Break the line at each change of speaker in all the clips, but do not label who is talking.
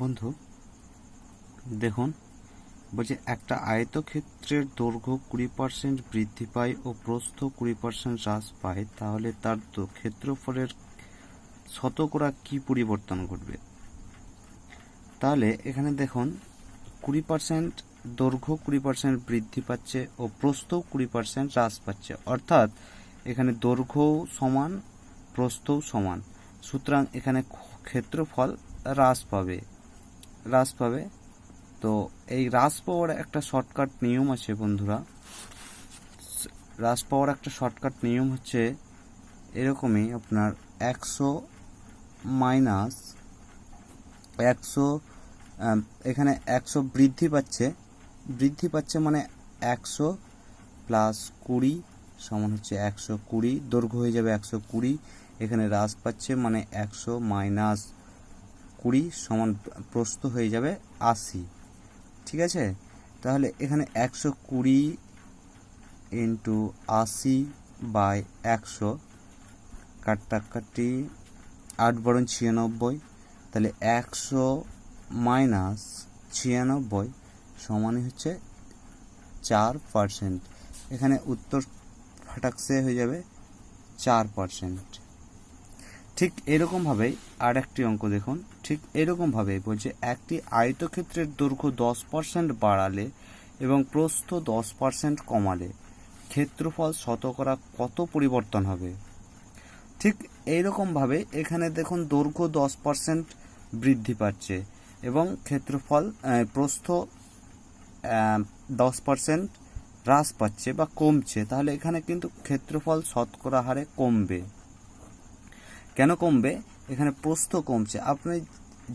বন্ধু, দেখুন, বলছে একটা আয়তক্ষেত্রের দৈর্ঘ্য কুড়ি পার্সেন্ট বৃদ্ধি পায় ও প্রস্থ কুড়ি পার্সেন্ট হ্রাস পায়, তাহলে তার তো ক্ষেত্রফলের শতকরা কি পরিবর্তন ঘটবে? তাহলে এখানে দেখুন, কুড়ি পার্সেন্ট দৈর্ঘ্য কুড়ি পার্সেন্ট বৃদ্ধি পাচ্ছে ও প্রস্থও কুড়ি পার্সেন্ট হ্রাস পাচ্ছে। অর্থাৎ এখানে দৈর্ঘ্যও সমান, প্রস্থও সমান। সুতরাং এখানে ক্ষেত্রফল হ্রাস পাবে। হ্রাস পাবে। তো এই হ্রাস পাওয়ার একটা শর্টকাট নিয়ম আছে বন্ধুরা। হ্রাস পাওয়ার একটা শর্টকাট নিয়ম হচ্ছে এরকমই আপনার একশো মাইনাস একশো এখানে একশো বৃদ্ধি পাচ্ছে। বৃদ্ধি পাচ্ছে মানে একশো প্লাস কুড়ি সমান হচ্ছে একশো কুড়ি। দৈর্ঘ্য হয়ে যাবে একশো কুড়ি। এখানে হ্রাস পাচ্ছে মানে একশো মাইনাস কুড়ি সমান প্রস্থ হয়ে যাবে আশি। ঠিক আছে? তাহলে এখানে একশো কুড়ি ইন্টু আশি বাই একশো কাট্টাকাটি আট বরং ছিয়ানব্বই, তাহলে একশো মাইনাস ছিয়ানব্বই সমানই হচ্ছে চার পার্সেন্ট। এখানে উত্তর ফাটাকসে হয়ে যাবে চার পার্সেন্ট। ঠিক এরকমভাবেই আর একটি অঙ্ক দেখুন। ঠিক এরকমভাবে বলছে, একটি আয়তক্ষেত্রের দৈর্ঘ্য দশ পার্সেন্ট বাড়ালে এবং প্রস্থ দশ পার্সেন্ট কমালে ক্ষেত্রফল শতকরা কত পরিবর্তন হবে? ঠিক এইরকমভাবে এখানে দেখুন, দৈর্ঘ্য দশ পার্সেন্ট বৃদ্ধি পাচ্ছে এবং ক্ষেত্রফল প্রস্থ দশ পার্সেন্ট হ্রাস পাচ্ছে বা কমছে। তাহলে এখানে কিন্তু ক্ষেত্রফল শতকরা হারে কমবে। কেন কমবে? এখানে প্রস্থ কমছে। আপনি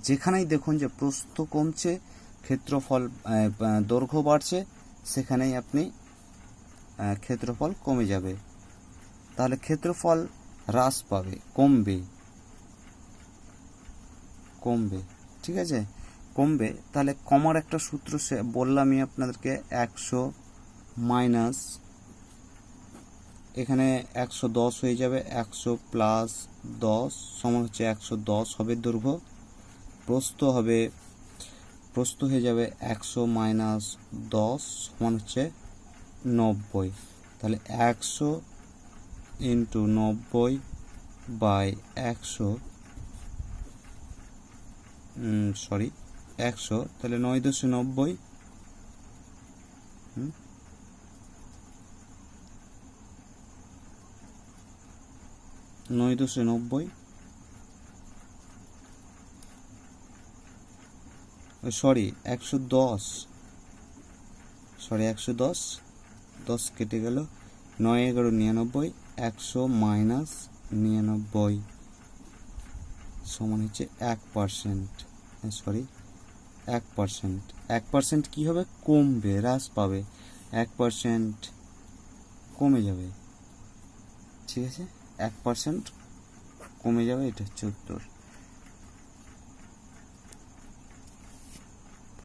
যেখানেই দেখুন যে প্রস্থ কমছে, ক্ষেত্রফল দৈর্ঘ্য বাড়ছে, সেখানেই আপনি ক্ষেত্রফল কমে যাবে। তাহলে ক্ষেত্রফল হ্রাস পাবে, কমবে। কমবে, ঠিক আছে? কমবে। তাহলে কমার একটা সূত্র সে, বললামই আপনাদেরকে, একশো মাইনাস এখানে একশো দশ হয়ে যাবে, একশো প্লাস দশ সমান হচ্ছে একশো দশ হবে দৈর্ঘ্য। প্রস্থ হবে, প্রস্থ হয়ে যাবে একশো মাইনাস দশ সমান হচ্ছে নব্বই। তাহলে একশো ইন্টু নব্বই বাই একশো সরি, একশো, তাহলে নয় দশে নব্বই, হুম নয় দশে নব্বই। সরি একশো দশ। সরি একশো দশ। দশ কেটে গেল। নয় এগারো নিরানব্বই, একশো মাইনাস নিরানব্বই। সমান হচ্ছে এক পার্সেন্ট। সরি এক পার্সেন্ট। এক পার্সেন্ট কী হবে? কমবে, হ্রাস পাবে। এক পার্সেন্ট কমে যাবে। ঠিক আছে? এক পার্সেন্ট কমে যাবে এটা হচ্ছে উত্তর।